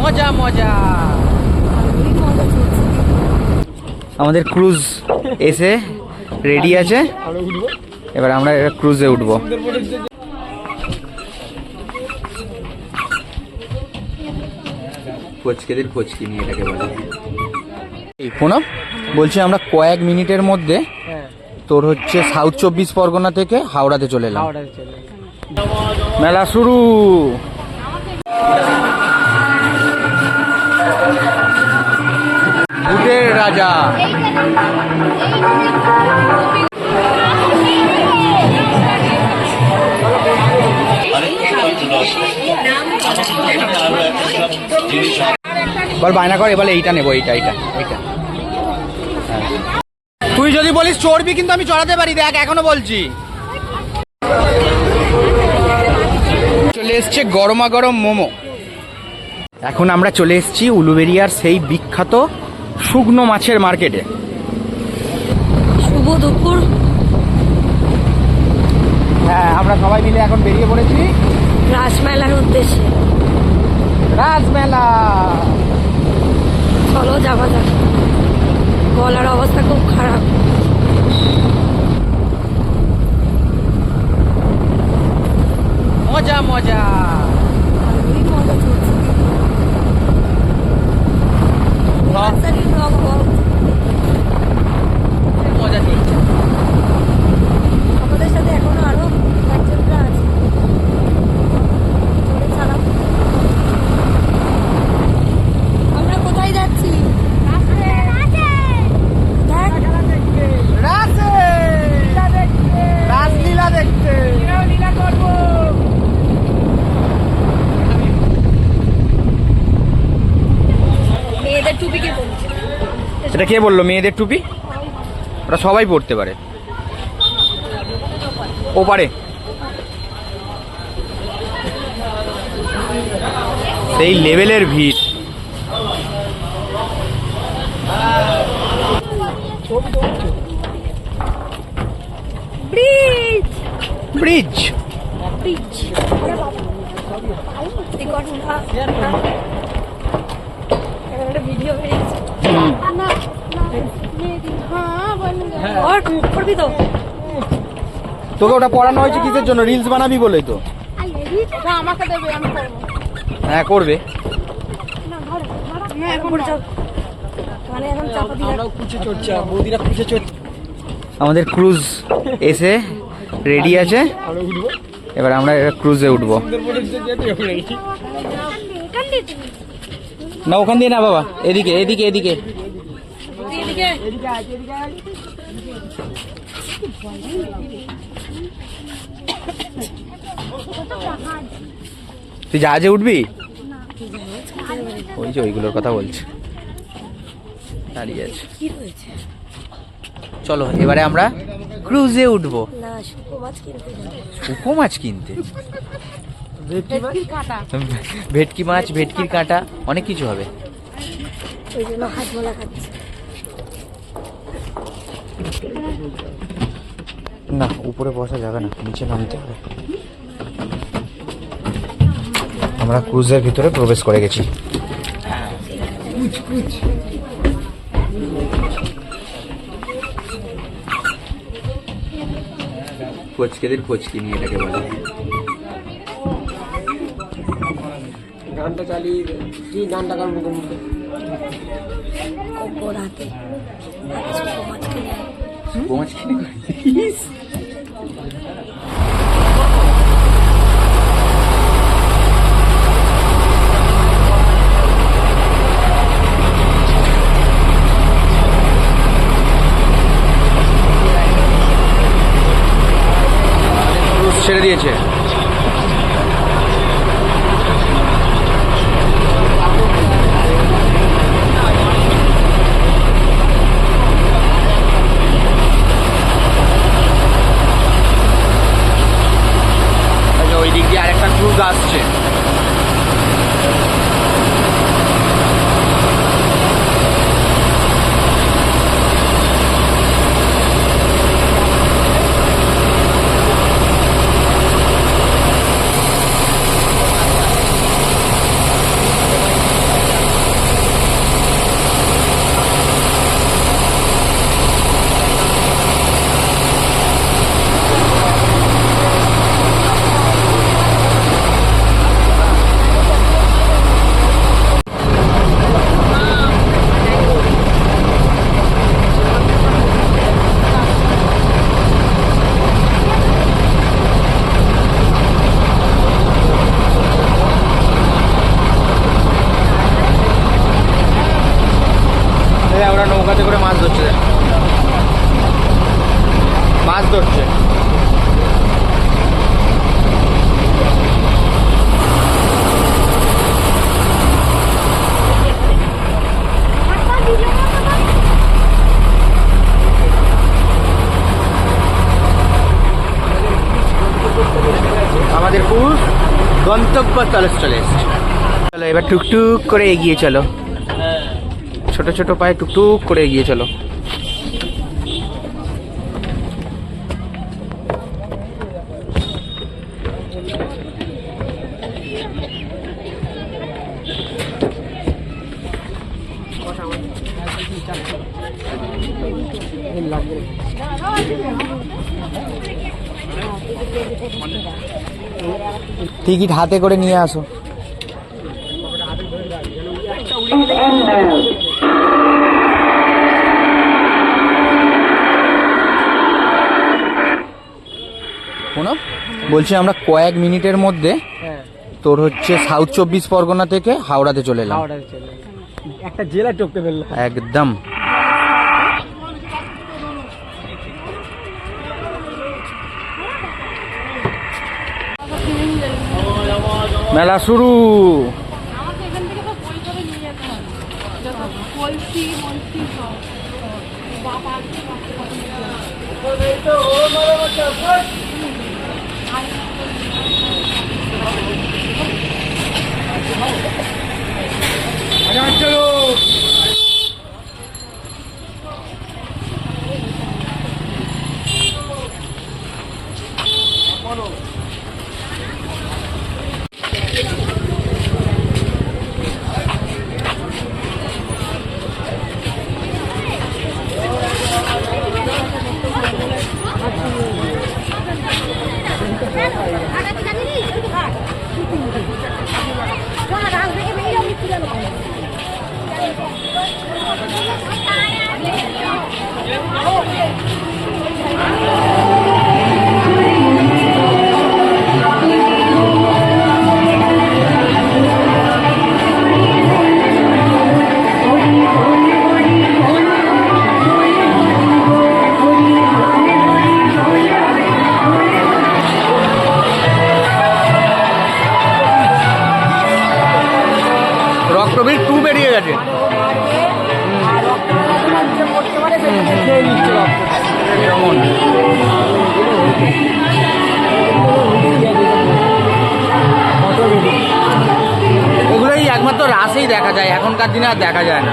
মজা মজা। আমাদের ক্রুজ এসে রেডি আছে। এবার আমরা ক্রুজে উঠবো। ফচকেদের ফচকি নিয়ে এটাকে বলে। এই প্রণব বলছি আমরা কয়েক মিনিটের মধ্যে তোর হচ্ছে সাউথ চব্বিশ পরগনা থেকে হাওড়াতে চলে এলাম। মেলা শুরু। রাজা। বায়না কর, এবার এইটা নেব, এইটা এইটা এইটা। হ্যাঁ। তুই যদি বলিস চড়বি, কিন্তু আমি চড়াতে পারি, দেখ, এখনও বলছি। চলে এসছে গরমা গরম মোমো। এখন আমরা চলে এসেছি উলুবেরিয়ার সেই বিখ্যাত শুকনো মাছের মার্কেটে শুভ দুপুর। হ্যাঁ আমরা সবাই মিলে এখন বেরিয়ে পড়েছি। রাসমেলার উদ্দেশ্যে। রাজমেলা! চলো যাওয়া যাক। গলার অবস্থা খুব খারাপ। মজা মজা! নার্সারি ব্লগ হোক মজা আমাদের সাথে এখনও আরও একজনরা আছে চালাও আমরা কোথায় যাচ্ছি? দেখ রাসলীলা দেখতে মেয়েদের টুপি কে পড়ছে এটা কে বলল মেয়েদের টুপি? ওরা সবাই পড়তে পারে। ও পারে। সেই লেভেলের ভিড়। ব্রিজ। ব্রিজ। ব্রিজ। করবি তো? তোকে ওটা পড়ানো হয়েছে কিসের জন্য? রিলস বানাবি বলেই তো। আমাকে দেবে আমি করব। হ্যাঁ করবে। হ্যাঁ এখন চল মানে এখন চাপা দিয়ে আমাদের ক্রুজ এসে রেডি আছে। এবার আমরা ক্রুজে উঠবো। না ওখান দিয়ে না বাবা। এদিকে এদিকে এদিকে। তুই জাহাজে উঠবি? ওই যে ওইগুলোর কথা বলছি। দাঁড়িয়ে আছে। চলো, এবারে আমরা ক্রুজে উঠবো। শুকো মাছ কিনতে। ভেটকি মাছ, ভেটকির কাঁটা, অনেক কিছু হবে। ওই জন্য হাত মোলা খাচ্ছি। না উপরে বসা যাবে না নিচে নামতে হবে। আমরা ক্রুজের ভিতরে প্রবেশ করে গেছি। ফচকেদের ফচকি নিয়ে এটাকে বলে। গানটা চালিয়ে কি গানটা গান মুখে মুখে ছেড়ে দিয়েছে মাছ ধরছে। আমাদের পুর গন্তব্যস্থলে চলে এসছে। চলো এবার টুকটুক করে এগিয়ে চলো। ছোট ছোট পায়ে টুকটুক করে এগিয়ে চলো। টিকিট হাতে করে নিয়ে আসো। বলছি আমরা কয়েক মিনিটের মধ্যে হ্যাঁ। তোর হচ্ছে সাউথ চব্বিশ পরগনা থেকে হাওড়াতে চলে এলাম। একটা জেলা টপকে ফেলল একদম। মেলা শুরু। আমাকে चलो দেখা যায় না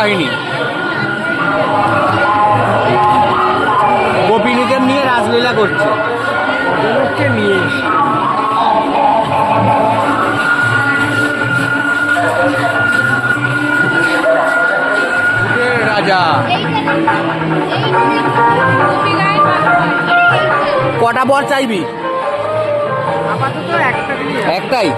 কাহিনী। গোপিনীদের নিয়ে রাসলীলা করছে। নিয়ে রাজা। কটা বর চাইবি? একটাই?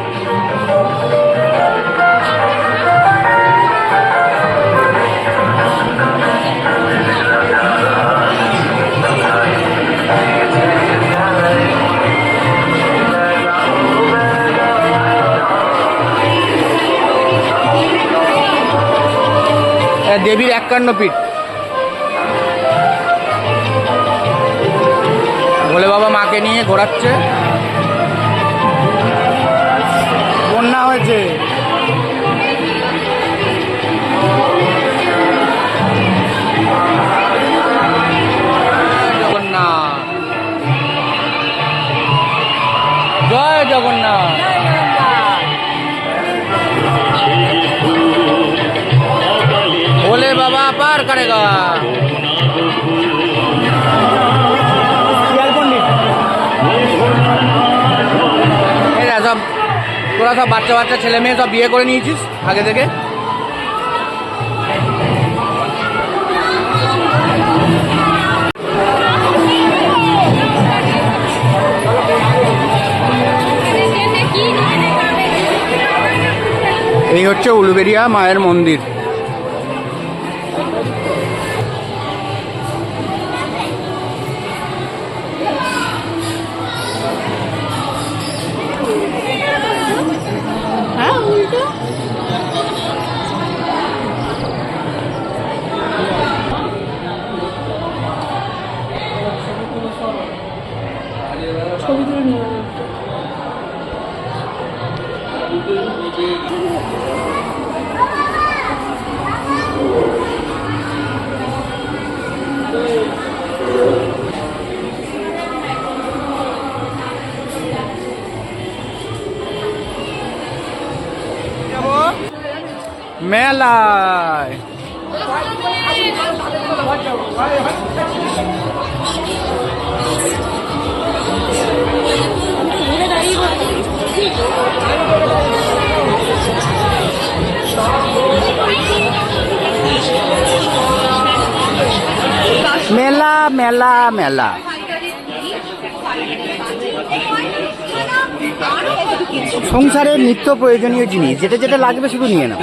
দেবীর একান্ন পিঠ। ভোলে বাবা মাকে নিয়ে ঘোরাচ্ছে। এই সব তোরা সব বাচ্চা বাচ্চা ছেলে মেয়ে সব বিয়ে করে নিয়েছিস আগে থেকে? এই হচ্ছে উলুবেরিয়া মায়ের মন্দির। মেলা মেলা মেলা সংসারের নিত্য প্রয়োজনীয় জিনিস যেটা যেটা লাগবে শুধু নিয়ে নাও।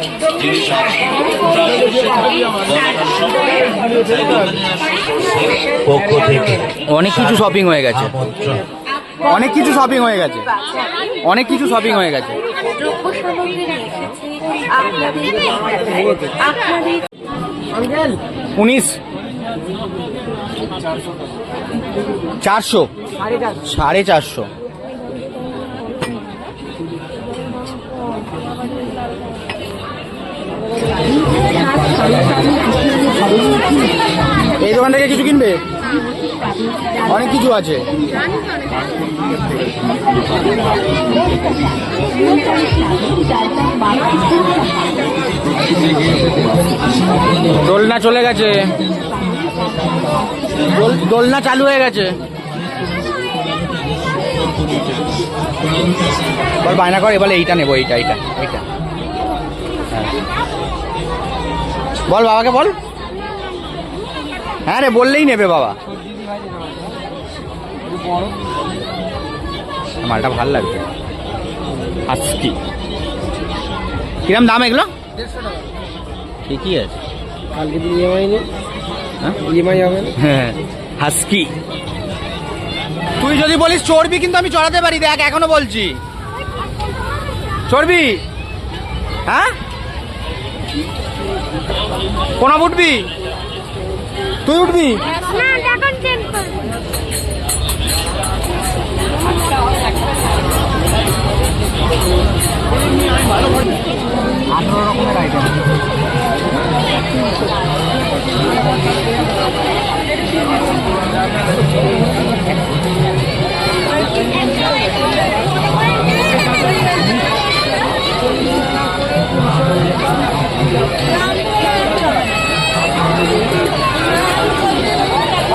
কিছু শপিং হয়ে গেছে। অনেক কিছু শপিং হয়ে গেছে। অনেক কিছু শপিং হয়ে আপনাদের উনিশ। চারশো। সাড়ে চারশো। এই দোকান থেকে কিছু কিনবে? অনেক কিছু আছে। দোলনা চলে গেছে। দোলনা চালু হয়ে গেছে। বায়না করে বলে এইটা নেব, এইটা এইটা এইটা। হ্যাঁ। বল বাবাকে বল। হ্যাঁ রে বললেই নেবে বাবা। মালটা ভালো লাগছে হাসকি কিরম দাম এগুলো? ঠিকই আছে। কালকে ইএমআই নেই। হ্যাঁ? ইএমআই হবে হ্যাঁ হাসকি তুই যদি বলিস চর্বি কিন্তু আমি চড়াতে পারি দেখ এখনও বলছি। চর্বি? হ্যাঁ? কোন উঠবি? তুই উঠবি? আঠারো রকমের আইটেম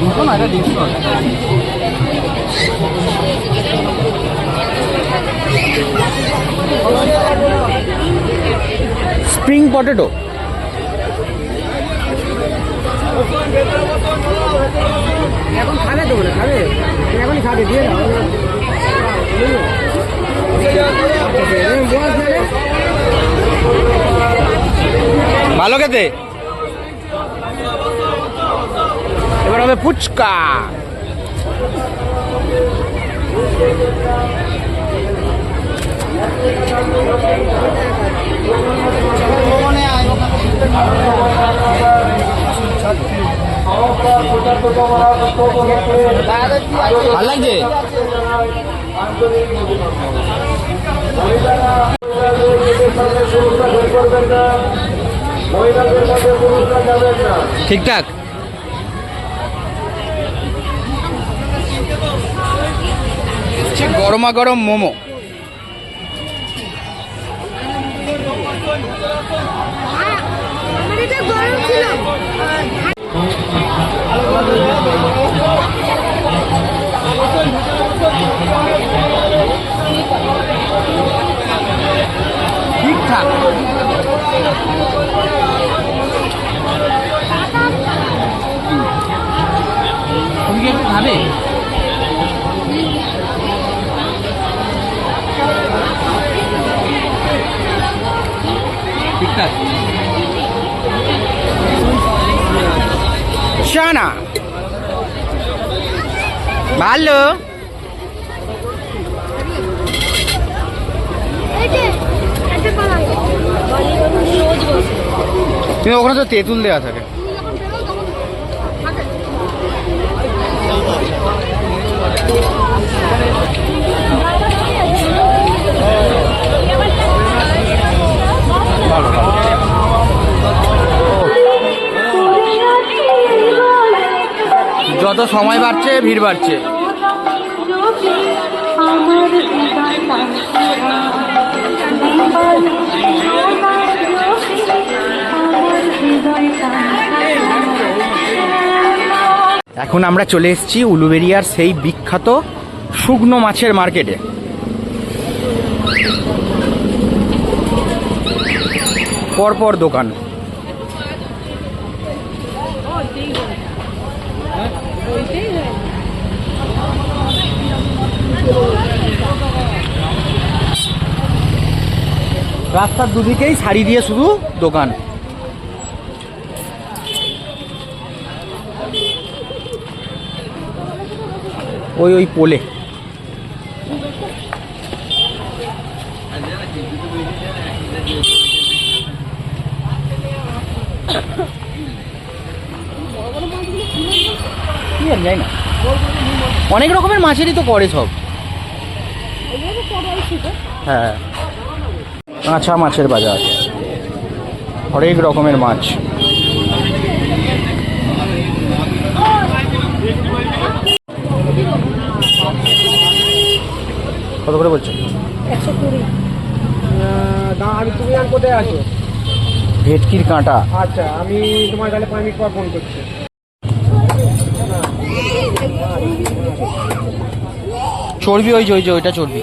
দুশো না এটা তিনশো স্প্রিং পটেটো? এখন খাবে তো বলে খাবে? এখনই খাবে দিয়ে দাও। ভালো খেতে? এবার হবে ফুচকা। ঠিকঠাক। গরমা গরম মোমো। ঠিকঠাক। তুমি কি একটু খাবে? ঠিকঠাক? শানা। ভালো। কিন্তু ওখানে তো তেঁতুল দেওয়া থাকে। সময় বাড়ছে, ভিড় বাড়ছে। এখন আমরা চলে এসেছি উলুবেরিয়ার সেই বিখ্যাত শুকনো মাছের মার্কেটে। পরপর দোকান। রাস্তার দুদিকেই শাড়ি দিয়ে শুধু দোকান। ওই ওই পোলে। অনেক রকমের মাছেরই তো করে সব। হ্যাঁ। কাঁচা মাছের বাজার। হরেক রকমের মাছ। কত করে বলছো? একশো কুড়ি। আমি তুমি আর কোথায় আছো? ভেটকির কাঁটা। আচ্ছা আমি তোমার তাহলে পাঁচ মিনিট পর ফোন করছি। চর্বি ওই যে ওই যে ওইটা চর্বি।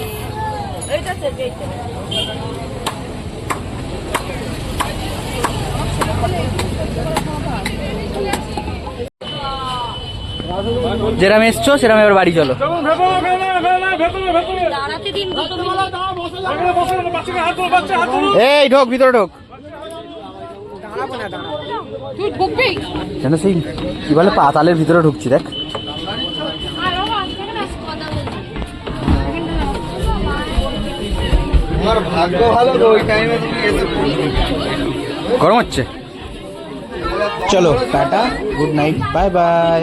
যেরাম এসছো সেরাম এবার বাড়ি চলো। এই ঢোক ভিতরে ঢোক। তুই ঢুকবি? যেন সেই কি বলে পাতালের ভিতরে ঢুকছি দেখ। গরম হচ্ছে। চলো tata good night bye bye